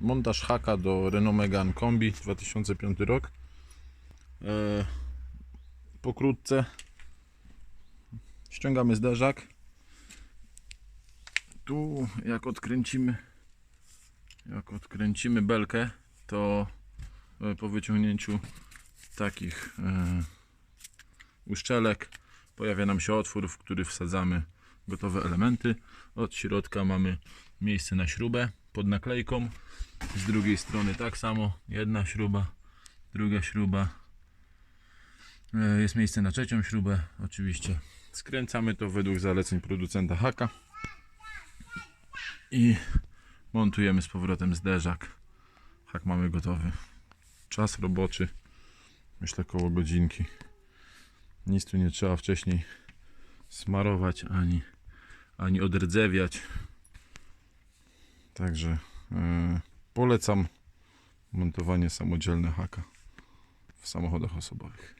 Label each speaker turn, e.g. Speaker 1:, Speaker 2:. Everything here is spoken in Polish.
Speaker 1: montaż haka do Renault Megane Kombi 2005 rok. E, pokrótce ściągamy zderzak. Tu jak odkręcimy jak odkręcimy belkę, to e, po wyciągnięciu takich e, uszczelek pojawia nam się otwór, w który wsadzamy gotowe elementy. Od środka mamy miejsce na śrubę pod naklejką. Z drugiej strony tak samo, jedna śruba, druga śruba. E, Jest miejsce na trzecią śrubę, oczywiście. Skręcamy to według zaleceń producenta haka i montujemy z powrotem zderzak. Hak mamy gotowy. Czas roboczy, myślę koło godzinki. Nic tu nie trzeba wcześniej smarować ani, ani odrdzewiać. Także e, polecam montowanie samodzielne haka w samochodach osobowych.